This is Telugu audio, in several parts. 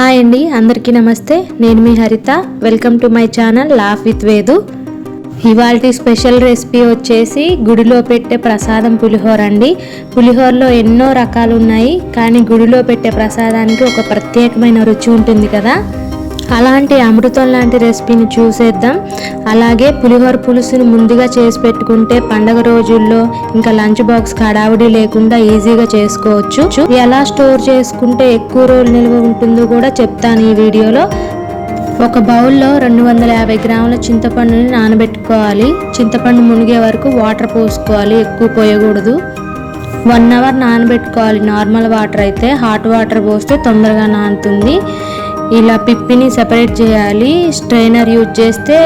హాయ్ అండి అందరికీ నమస్తే. నేను మీ Haritha. Welcome to my channel laugh with Vedu ఇవాళ స్పెషల్ రెసిపీ వచ్చేసి గుడిలో పెట్టే ప్రసాదం పులిహోర అండి. పులిహోరలో ఎన్నో రకాలు ఉన్నాయి కానీ గుడిలో పెట్టే ప్రసాదానికి ఒక ప్రత్యేకమైన రుచి ఉంటుంది కదా. అలాంటి అమృతం లాంటి రెసిపీని చూసేద్దాం. అలాగే పులిహోర పులుసుని ముందుగా చేసి పెట్టుకుంటే పండగ రోజుల్లో ఇంకా లంచ్ బాక్స్ కడావిడి లేకుండా ఈజీగా చేసుకోవచ్చు. ఎలా స్టోర్ చేసుకుంటే ఎక్కువ రోజులు నిల్వ ఉంటుందో కూడా చెప్తాను ఈ వీడియోలో. ఒక బౌల్లో రెండు వందల యాభై గ్రాముల చింతపండుని నానబెట్టుకోవాలి. చింతపండు మునిగే వరకు వాటర్ పోసుకోవాలి ఎక్కువ పోయకూడదు. వన్ అవర్ నానబెట్టుకోవాలి నార్మల్ వాటర్ అయితే. హాట్ వాటర్ పోస్తే తొందరగా నానుతుంది. ఇలా పిప్పిని సెపరేట్ చేయాలి. స్ట్రైనర్ యూజ్ చేస్తే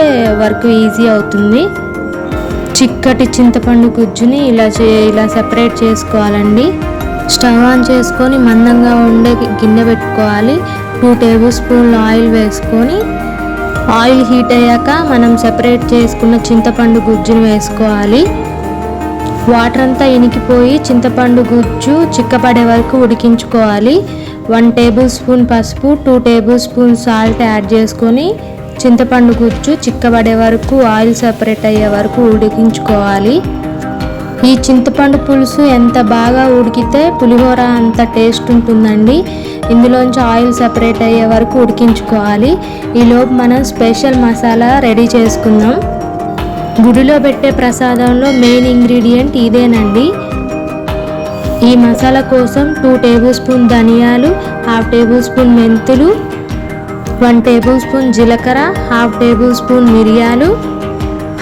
వర్క్ ఈజీ అవుతుంది. చిక్కటి చింతపండు గుజ్జుని ఇలా చే ఇలా సెపరేట్ చేసుకోవాలండి. స్టవ్ ఆన్ చేసుకొని మందంగా ఉండే గిన్నె పెట్టుకోవాలి. టూ టేబుల్ స్పూన్లు ఆయిల్ వేసుకొని ఆయిల్ హీట్ అయ్యాక మనం సెపరేట్ చేసుకున్న చింతపండు గుజ్జుని వేసుకోవాలి. వాటర్ అంతా ఇనికిపోయి చింతపండు గుజ్జు చిక్కపడే వరకు ఉడికించుకోవాలి. వన్ టేబుల్ స్పూన్ పసుపు two table spoon salt add చేసుకొని చింతపండు గుజ్జు చిక్కబడే వరకు ఆయిల్ సపరేట్ అయ్యే వరకు ఉడికించుకోవాలి. ఈ చింతపండు పులుసు ఎంత బాగా ఉడికితే పులిహోర అంత టేస్ట్ ఉంటుందండి. ఇందులోంచి ఆయిల్ సపరేట్ అయ్యే వరకు ఉడికించుకోవాలి. ఈలోపు మనం స్పెషల్ మసాలా రెడీ చేసుకుందాం. గుడిలో పెట్టే ప్రసాదంలో మెయిన్ ఇంగ్రీడియంట్ ఇదేనండి. ఈ మసాలా కోసం టూ టేబుల్ స్పూన్ ధనియాలు హాఫ్ టేబుల్ స్పూన్ మెంతులు వన్ టేబుల్ స్పూన్ జీలకర్ర హాఫ్ టేబుల్ స్పూన్ మిరియాలు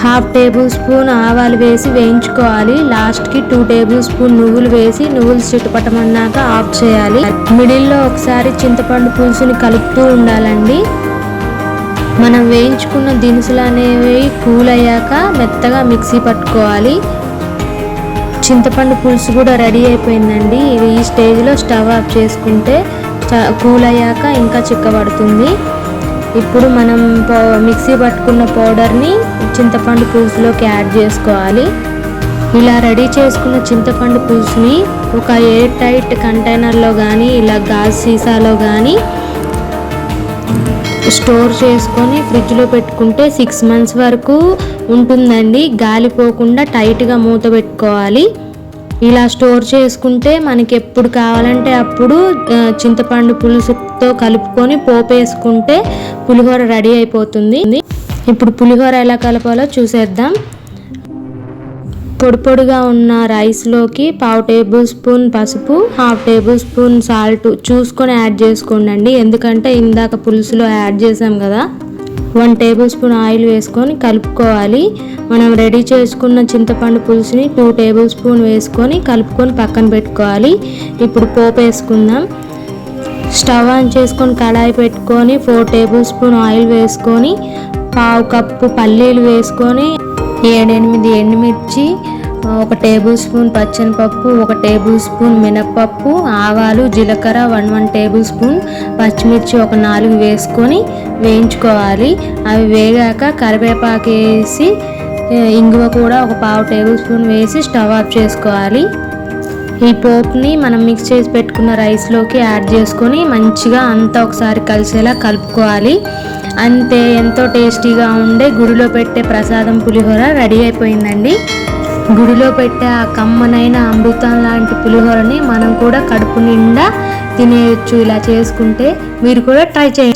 హాఫ్ టేబుల్ స్పూన్ ఆవాలు వేసి వేయించుకోవాలి. లాస్ట్కి టూ టేబుల్ స్పూన్ నువ్వులు వేసి నువ్వులు చిట్టుపట్టమన్నాక ఆఫ్ చేయాలి. మిడిల్లో ఒకసారి చింతపండు పులుసుని కలుపుతూ ఉండాలండి. మనం వేయించుకున్న దినుసులు అనేవి కూల్ అయ్యాక మెత్తగా మిక్సీ పట్టుకోవాలి. చింతపండు పులుసు కూడా రెడీ అయిపోయిందండి. ఇది ఈ స్టేజ్లో స్టవ్ ఆఫ్ చేసుకుంటే కూల్ అయ్యాక ఇంకా చిక్కబడుతుంది. ఇప్పుడు మనం మిక్సీ పట్టుకున్న పౌడర్ని చింతపండు పులుసులోకి యాడ్ చేసుకోవాలి. ఇలా రెడీ చేసుకున్న చింతపండు పులుసుని ఒక ఎయిర్ టైట్ కంటైనర్లో కానీ ఇలా గాజు సీసాలో కానీ స్టోర్ చేసుకొని ఫ్రిడ్జ్లో పెట్టుకుంటే సిక్స్ మంత్స్ వరకు ఉంటుందండి. గాలిపోకుండా టైట్గా మూత పెట్టుకోవాలి. ఇలా స్టోర్ చేసుకుంటే మనకి ఎప్పుడు కావాలంటే అప్పుడు చింతపండు పులుసుతో కలుపుకొని పోపు వేసుకుంటే పులిహోర రెడీ అయిపోతుంది. ఇప్పుడు పులిహోర ఎలా కలపాలో చూసేద్దాం. పొడి పొడిగా ఉన్న రైస్లోకి పావు టేబుల్ స్పూన్ పసుపు హాఫ్ టేబుల్ స్పూన్ సాల్ట్ చూసుకొని యాడ్ చేసుకోండి ఎందుకంటే ఇందాక పులుసులో యాడ్ చేసాం కదా. వన్ టేబుల్ స్పూన్ ఆయిల్ వేసుకొని కలుపుకోవాలి. మనం రెడీ చేసుకున్న చింతపండు పులుసుని టూ టేబుల్ స్పూన్ వేసుకొని కలుపుకొని పక్కన పెట్టుకోవాలి. ఇప్పుడు పోపు వేసుకుందాం. స్టవ్ ఆన్ చేసుకొని కడాయి పెట్టుకొని ఫోర్ టేబుల్ స్పూన్ ఆయిల్ వేసుకొని పావు కప్పు పల్లీలు వేసుకొని ఏడెనిమిది ఎండుమిర్చి ఒక టేబుల్ స్పూన్ పచ్చనిపప్పు ఒక టేబుల్ స్పూన్ మినప్పప్పు ఆవాలు జీలకర్ర వన్ వన్ టేబుల్ స్పూన్ పచ్చిమిర్చి ఒక నాలుగు వేసుకొని వేయించుకోవాలి. అవి వేగాక కరివేపాకు వేసి ఇంగువ కూడా ఒక పావు టేబుల్ స్పూన్ వేసి స్టవ్ ఆఫ్ చేసుకోవాలి. ఈ పోప్ని మనం మిక్స్ చేసి పెట్టుకున్న రైస్లోకి యాడ్ చేసుకొని మంచిగా అంతా ఒకసారి కలిసేలా కలుపుకోవాలి. అంతే ఎంతో టేస్టీగా ఉండే గుడిలో పెట్టే ప్రసాదం పులిహోర రెడీ అయిపోయిందండి. గుడిలో పెట్టే ఆ కమ్మనైన అమృతం లాంటి పులిహోరని మనం కూడా కడుపు నిండా తినేయచ్చు. ఇలా చేసుకుంటే మీరు కూడా ట్రై చేయండి.